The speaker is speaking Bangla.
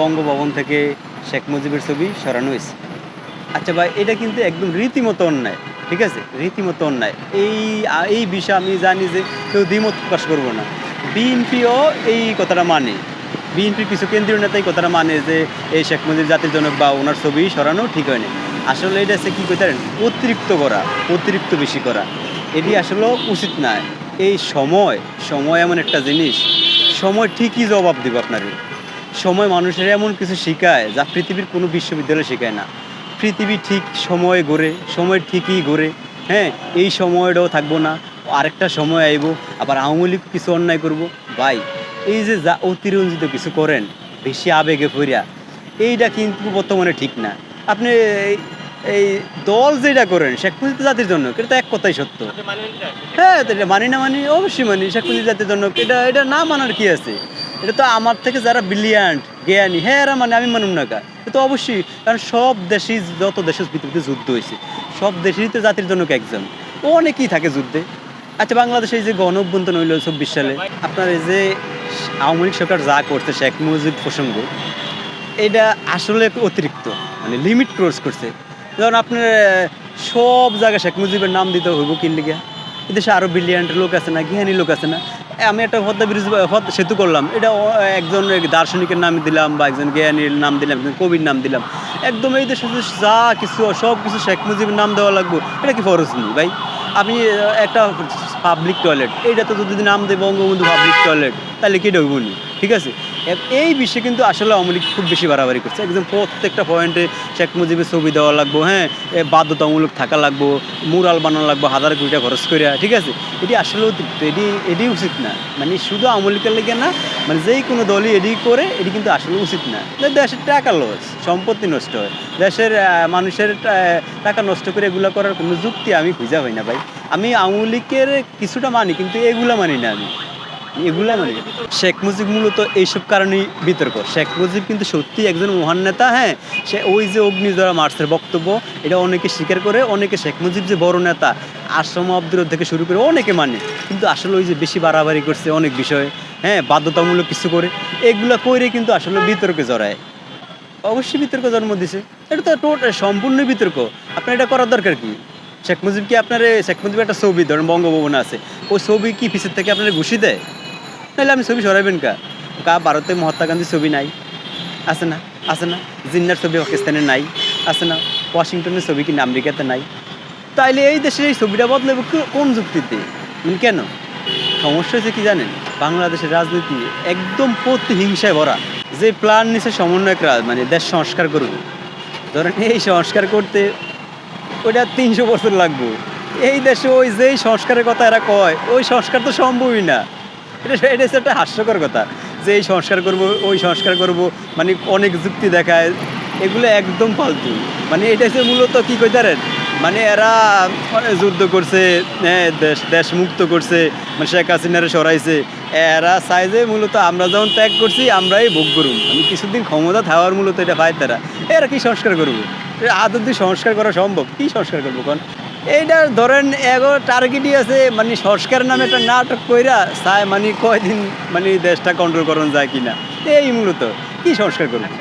বঙ্গভবন থেকে শেখ মুজিবের ছবি সরানো হয়েছে। আচ্ছা ভাই, এটা কিন্তু একদম রীতিমতো অন্যায়, ঠিক আছে? রীতিমতো অন্যায়। এই এই বিষয়ে আমি জানি যে কেউ দ্বিমত প্রকাশ করব না। বিএনপিও এই কথাটা মানে। বিএনপির কিছু কেন্দ্রীয় নেতা এই কথাটা মানে যে এই শেখ মুজিব জাতির জনক বা ওনার ছবি সরানো ঠিক হয়নি। আসলে এটা হচ্ছে কী করতে অতিরিক্ত করা, অতিরিক্ত বেশি করা। এটি আসলে উচিত না এই সময় সময় এমন একটা জিনিস, সময় ঠিকই জবাব দিব আপনাকে সময় মানুষের এমন কিছু শেখায় যা পৃথিবীর কোনো বিশ্ববিদ্যালয় শেখায় না। পৃথিবী ঠিক সময় গড়ে সময় ঠিকই গড়ে। হ্যাঁ এই সময়টাও থাকব না আরেকটা সময় আইব আবার আওয়ামী লীগ কিছু অন্যায় করব। ভাই এই যে যা অতিরঞ্জিত কিছু করেন বেশি আবেগে ফরিয়া এইটা কিন্তু বর্তমানে ঠিক না। আপনি এই- এই দল যেটা করেন শেখ মুজিব জাতির জন্য এটা তো এক কথাই সত্য। হ্যাঁ এটা মানি না মানি অবশ্যই মানি শেখ মুজিব জাতির জন্য। এটা এটা না মানার কি আছে? এটা তো আমার থেকে যারা ব্রিলিয়ান্ট জ্ঞানী হ্যাঁ এরা মানে আমি মানুম না কা এটা তো অবশ্যই, কারণ সব দেশেই যত দেশের পৃথিবীতে যুদ্ধ হয়েছে, সব দেশেরই তো জাতির জন্য ও অনেকেই থাকে যুদ্ধে। আচ্ছা বাংলাদেশে এই যে গণ অভ্যন্তর হইল চব্বিশ সালে, আপনার এই যে আওয়ামী লীগ সরকার যা করছে, শেখ মুজিব প্রসঙ্গ, এটা আসলে অতিরিক্ত মানে লিমিট ক্রস করছে। যেমন আপনার সব জায়গায় শেখ মুজিবের নাম দিতে হইব কি লিগা? এদেশে আরও ব্রিলিয়ান্ট লোক আছে না, জ্ঞানী লোক আছে না? আমি একটা হত্যা ব্রিজ সেতু করলাম। এটা একজন দার্শনিকের নাম দিলাম বা একজন জ্ঞানীর নাম দিলাম, একজন কবির নাম দিলাম। একদম এই দেশে যা কিছু, সব কিছু শেখ মুজিবের নাম দেওয়া লাগবে, এটা কি ফরজ নেই ভাই? আমি একটা পাবলিক টয়লেট এইটা তো যদি নাম দেয় বঙ্গবন্ধু পাবলিক টয়লেট তাহলে কি ঢুকবো ঠিক আছে? এই বিষয়ে কিন্তু আসলে আওয়ামী খুব বেশি বাড়াবাড়ি করছে। একদম প্রত্যেকটা পয়েন্টে শেখ মুজিবের ছবি দেওয়া লাগবো হ্যাঁ? বাধ্যতামূলক থাকা লাগবো মুরাল বানানো লাগবো, হাজার কোটি খরচ করিয়া, ঠিক আছে? এটি আসলে অতিরিক্ত, এটি এটি উচিত না। মানে শুধু আওয়ামী লীগের লেগে না মানে যেই কোনো দলই এটি করে, এটি কিন্তু আসলে উচিত না। দেশের টাকা লস, সম্পত্তি নষ্ট হয়। দেশের মানুষের টাকা নষ্ট করে এগুলো করার কোনো যুক্তি আমি খুঁজা পাই না ভাই। আমি আওয়ামী লীগের কিছুটা মানি, কিন্তু এগুলা মানি না আমি। মানে? শেখ মুজিব মূলত এইসব কারণেই বিতর্ক। শেখ মুজিব কিন্তু সত্যি একজন মহান নেতা হ্যাঁ? সে ওই যে অগ্নিজরা মার্চের বক্তব্য, এটা অনেকে স্বীকার করে, অনেকে শেখ মুজিব যে বড় নেতা, আশ্রম আব্দুর থেকে শুরু করে অনেকে মানে। কিন্তু আসলে ওই যে বেশি বাড়াবাড়ি করছে অনেক বিষয়ে হ্যাঁ? বাধ্যতামূলক কিছু করে, এগুলা করে কিন্তু আসলে বিতর্কে জড়ায়। অবশ্যই বিতর্ক জন্ম দিছে। এটা তো টোটাল সম্পূর্ণ বিতর্ক। আপনার এটা করার দরকার কি? শেখ মুজিব কি আপনার, শেখ মুজিব একটা ছবি, ধরেন বঙ্গভবন আছে, ওই ছবি কি পিছের থেকে আপনার ঘুষি দেয়? তাহলে আমি ছবি সরাইবেন কা? কা ভারতে মহাত্মা গান্ধীর ছবি নাই। আছে না? আছে না? জিন্নার ছবি পাকিস্তানে নাই। আছে না? ওয়াশিংটনের ছবি কিন্তু আমেরিকাতে নাই। তাইলে এই দেশের এই ছবিটা বদলাবে কো- কোন যুক্তিতে? কেন? সমস্যা হচ্ছে কি জানেন? বাংলাদেশের রাজনীতি একদম প্রতিহিংসায় ভরা। যে প্ল্যান নিছে সমন্বয়করা মানে দেশ সংস্কার করবে ধরেন এই সংস্কার করতে ওটা তিনশো বছর লাগবে। এই দেশে ওই যেই সংস্কারের কথা এরা কয়, ওই সংস্কার তো সম্ভবই না। এটা এটা একটা হাস্যকর কথা যে এই সংস্কার করব, ওই সংস্কার করব মানে অনেক যুক্তি দেখায়, এগুলো একদম ফালতু। মানে এটা হচ্ছে মূলত কী কইতারেন মানে এরা যুদ্ধ করছে দেশ দেশ মুক্ত করছে মানে শেখ হাসিনারে সরাইছে। এরা চাই যে মূলত আমরা যখন ত্যাগ করছি, আমরাই ভোগ করুন। মানে কিছুদিন ক্ষমতা থাকার মূলত এটা পায় তারা। এরা কি সংস্কার করব? আদৌ সংস্কার করা সম্ভব, কি সংস্কার করব কোন? এইটা ধরেন এগো টার্গেটই আছে মানে সংস্কার নামে একটা নাটক কইরা চায় মানে কয়দিন মানে দেশটা কন্ট্রোল করানো যায় কিনা। এই মূলত, কি সংস্কার করব